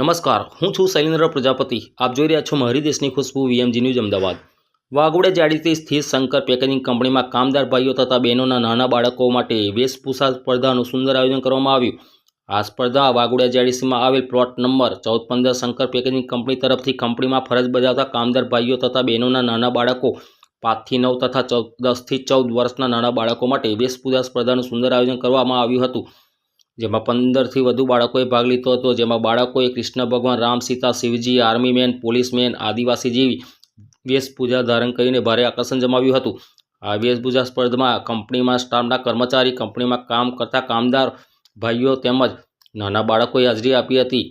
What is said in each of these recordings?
નમસ્કાર, હું છું શૈલેન્દ્ર પ્રજાપતિ. આપ જોઈ રહ્યા છો મારી ખુશ્બુ, વીએમજી ન્યૂઝ અમદાવાદ. વાઘોડે જાડીથી સ્થિત શંકર પેકેજિંગ કંપનીમાં કામદાર ભાઈઓ તથા બહેનોના નાના બાળકો માટે વેશભૂષા સ્પર્ધાનું સુંદર આયોજન કરવામાં આવ્યું. આ સ્પર્ધા વાઘોડા જાડીસીમાં આવેલ પ્લોટ નંબર ચૌદ પંદર શંકર પેકેજિંગ કંપની તરફથી કંપનીમાં ફરજ બજાવતા કામદાર ભાઈઓ તથા બહેનોના નાના બાળકો પાંચથી નવ તથા ચૌદ દસથી ચૌદ વર્ષના નાના બાળકો માટે વેશભૂષા સ્પર્ધાનું સુંદર આયોજન કરવામાં આવ્યું હતું. જેમાં પંદરથી વધુ બાળકોએ ભાગ લીધો હતો. જેમાં બાળકોએ કૃષ્ણ ભગવાન Ram, Sita, Shivji, army man, police man, આદિવાસી જેવી, વેશભૂષા ધારણ કરીને ભારે આકર્ષણ જમાવ્યું હતું. આ વેશભૂજા સ્પર્ધામાં કંપનીમાં સ્ટાફના કર્મચારી, કંપનીમાં કામ કરતા કામદાર ભાઈઓ તેમજ નાના બાળકોએ હાજરી આપી હતી.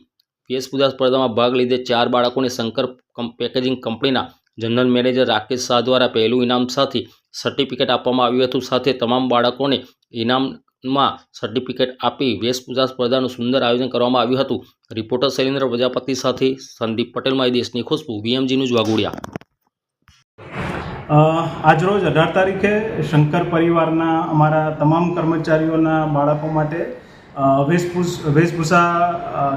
વેશપૂજા સ્પર્ધામાં ભાગ લીધે ચાર બાળકોને શંકર પેકેજિંગ કંપનીના જનરલ મેનેજર રાકેશ શાહ દ્વારા પહેલું ઇનામ સાથે સર્ટિફિકેટ આપવામાં આવ્યું હતું. સાથે તમામ બાળકોને ઇનામમાં સર્ટિફિકેટ આપી વેશભૂષા સ્પર્ધાનું સુંદર આયોજન કરવામાં આવ્યું હતું. રિપોર્ટર શૈલેન્દ્ર પ્રજાપતિ સાથે સંદીપ પટેલ માય દેશની ખુશ્બુ. વીએમજી ન્યૂઝ વાઘોડિયા આજરોજ અઢાર તારીખે શંકર પરિવારના અમારા તમામ કર્મચારીઓના બાળકો માટે વેશભૂષ વેશભૂષા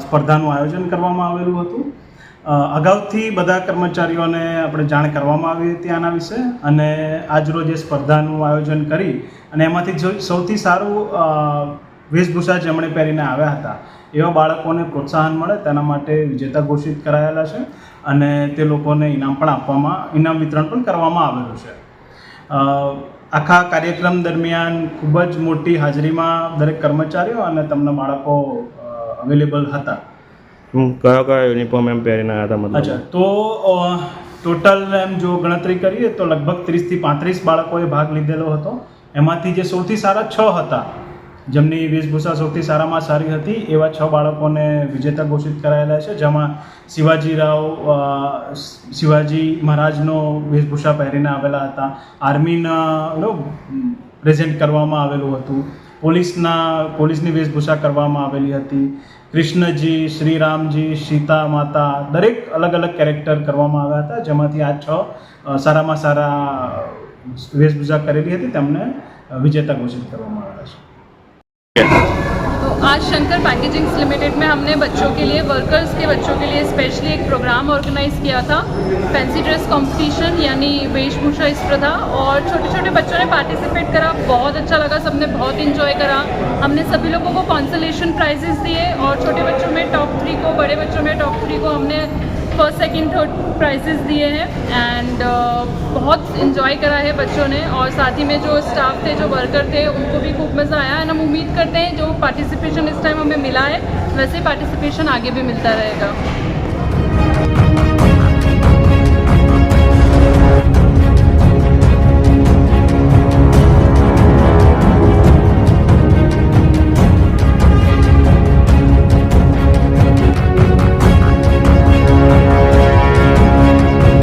સ્પર્ધાનું આયોજન કરવામાં આવેલું હતું. અગાઉથી બધા કર્મચારીઓને આપણે જાણ કરવામાં આવી હતી આના વિશે અને આજરોજ એ સ્પર્ધાનું આયોજન કરી અને એમાંથી સૌથી સારું વેશભૂષા જેમણે પહેરીને આવ્યા હતા. એવા બાળકોને પ્રોત્સાહન મળે તેના માટે વિજેતા ઘોષિત કરાયેલા છે અને તે લોકોને ઇનામ પણ આપવામાં, ઇનામ વિતરણ પણ કરવામાં આવેલું છે. આખા કાર્યક્રમ દરમિયાન ખૂબ જ મોટી હાજરીમાં દરેક કર્મચારીઓ અને તમને બાળકો અવેલેબલ હતા. કયો કયો યુનિફોર્મ એમ પહેરીને હતા મતલબ? અચ્છા, તો ટોટલ એમ જો ગણતરી કરીએ તો લગભગ ત્રીસથી પાંત્રીસ બાળકોએ ભાગ લીધેલો હતો. એમાંથી જે સૌથી સારા છ હતા, જેમની વેશભૂષા સૌથી સારામાં સારી હતી, એવા છ બાળકોને વિજેતા ઘોષિત કરાયેલા છે, જેમાં શિવાજીરાવ રાવ શિવાજી મહારાજનો વેશભૂષા પહેરીને આવેલા હતા. આર્મીના પ્રેઝન્ટ કરવામાં આવેલું હતું. પોલીસના પોલીસની વેશભૂષા કરવામાં આવેલી હતી. કૃષ્ણજી, શ્રીરામજી, સીતા માતા દરેક અલગ અલગ કેરેક્ટર કરવામાં આવ્યા હતા, જેમાંથી આ છ સારામાં સારા વેશભૂષા કરેલી હતી, તેમને વિજેતા ઘોષિત કરવામાં આવ્યા છે. आज शंकर पैकेजिंग्स लिमिटेड में हमने बच्चों के लिए वर्कर्स के बच्चों के लिए स्पेशली एक प्रोग्राम ऑर्गेनाइज किया था फैंसी ड्रेस कंपटीशन यानी वेशभूषा स्पर्धा और छोटे छोटे बच्चों ने पार्टिसिपेट करा, बहुत अच्छा लगा, सबने बहुत इंजॉय करा। हमने सभी लोगों को कॉन्सलेशन प्राइजेस दिए और छोटे बच्चों में टॉप थ्री को, बड़े बच्चों में टॉप थ्री को हमने फ़र्स्ट, सेकंड, थर्ड प्राइजेस दिए हैं एंड बहुत इन्जॉय करा है बच्चों ने और साथ ही में जो स्टाफ थे, जो वर्कर थे, उनको भी खूब मज़ा आया एंड हम उम्मीद करते हैं जो पार्टिसिपेशन इस टाइम हमें मिला है, वैसे पार्टिसिपेशन आगे भी मिलता रहेगा।